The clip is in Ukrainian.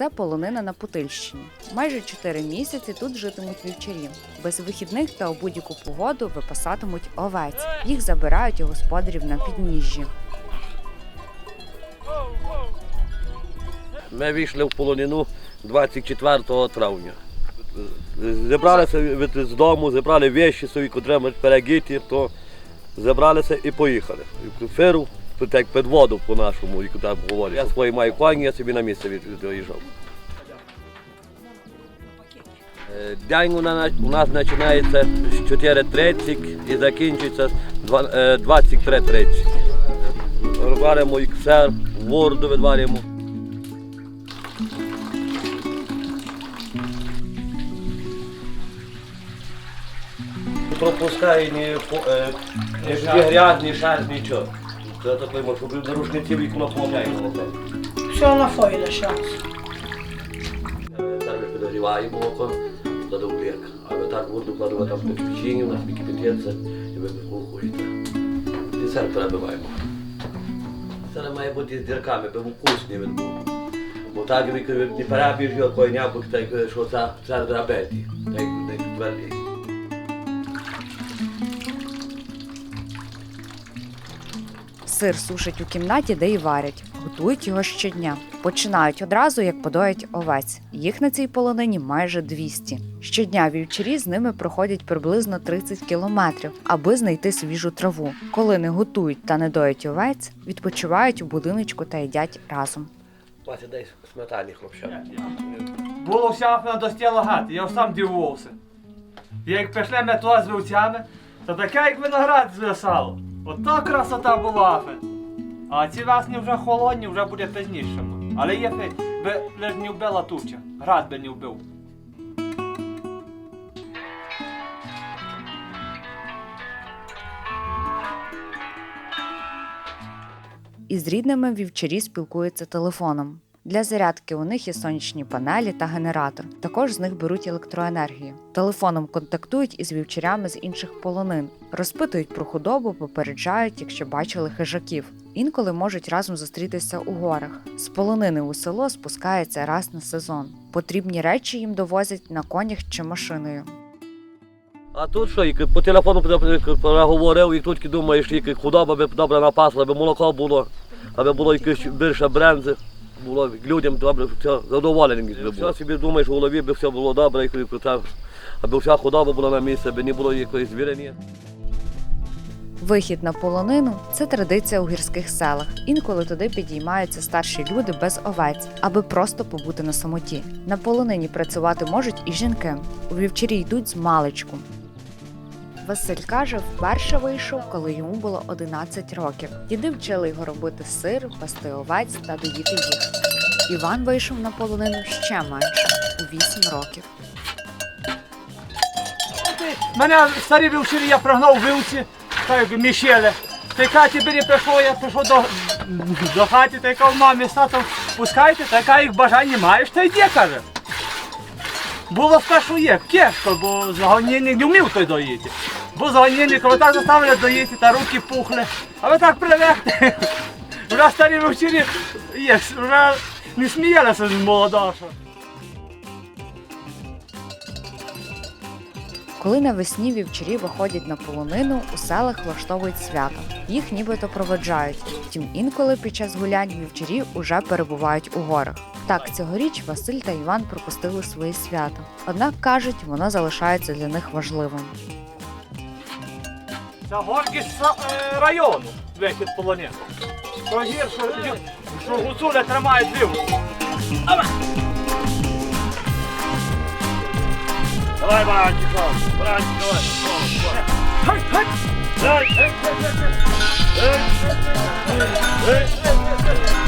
Це полонина на Путильщині. Майже 4 місяці тут житимуть вівчарі. Без вихідних та у будь-яку погоду випасатимуть овець. Їх забирають у господарів на підніжжі. Ми вийшли в полонину 24 травня. Зібралися з дому, зібрали вещі свої, котрі ми перегіті, то зібралися і поїхали. В Феру, тут як під воду по-нашому, як так говорять. Я свої маю коні, я собі на місце від- доїжджав. Е, День у нас, у нас починається з 4.30 і закінчується з два- е, 23.30. Варимо іксер, воду відварюємо. пропускає ні, по- е, ні шар, нічого. Це такий, на рушниці вікно помняємо. Все на фойле зараз. Зараз ми підогріваємо око, задовлек. А ви так воду кладемо там в печінні, у нас кипятиться, і ви вихухуєте. І це перебиваємо. Це має бути з дірками, бо вкусний він був. Бо так як не перебіж його койня, що це, драбеті, так твердий. Сир сушать у кімнаті, де й варять. Готують його щодня. Починають одразу, як подоять овець. Їх на цій полонині майже 200. Щодня вівчарі з ними проходять приблизно 30 кілометрів, аби знайти свіжу траву. Коли не готують та не доять овець, відпочивають у будиночку та їдять разом. Вася, дай сметані хлопчак. Було всяко достіло гати, я сам дивувався. Як пішли ми туди з вівцями, то таке, як виноград звисало. Ота красота була. А ці весні вже холодні, вже буде пізнішими. Але є фе, би лиш не вбила туча. Град би не вбив. Із рідними вівчарі спілкуються телефоном. Для зарядки у них є сонячні панелі та генератор. Також з них беруть електроенергію. Телефоном контактують із вівчарями з інших полонин, розпитують про худобу, попереджають, якщо бачили хижаків. Інколи можуть разом зустрітися у горах. З полонини у село спускається раз на сезон. Потрібні речі їм довозять на конях чи машиною. А тут що, як по телефону переговорив, і тут думаєш, як худоба би добре напасла, аби молоко було, аби було якесь більше брензи, було людям добре, все задоволені. би Все собі думаєш, в голові би все було добре, і це, аби вся худоба була на місці, аби не було якоїсь звірини. Вихід на полонину це традиція у гірських селах. Інколи туди підіймаються старші люди без овець, аби просто побути на самоті. На полонині працювати можуть і жінки. У вівчарі йдуть з маличку. Василь каже, вперше вийшов, коли йому було 11 років. Діди вчили його робити сир, пасти овець та доїти їх. Іван вийшов на полонину ще менше у 8 років. Мене старі вівчарі, я прогнав вівці, так як мішели. Та Каті бері пішло, я пішов до, до хаті, та яка в мамі з татом пускайте, та яка їх бажання маєш, та йди, каже. Було спершу є, кешко, бо загонінник не вмів той доїти. Бо коли так заставили доїти, та руки пухли. А ви так привикли. Вже старі вівчарі вже не сміялися з молодого. Коли навесні вівчарі виходять на полонину, у селах влаштовують свято. Їх нібито проведжають. Втім, інколи під час гулянь вівчарі уже перебувають у горах. Так, цьогоріч Василь та Іван пропустили своє свято. Однак кажуть, воно залишається для них важливим. Це гордість е, району вихід гір, що, лю- що гуцуля вівку. Ава! Давай, братчико, братчико, давай. Хай, хай! Дай, дай, дай, дай,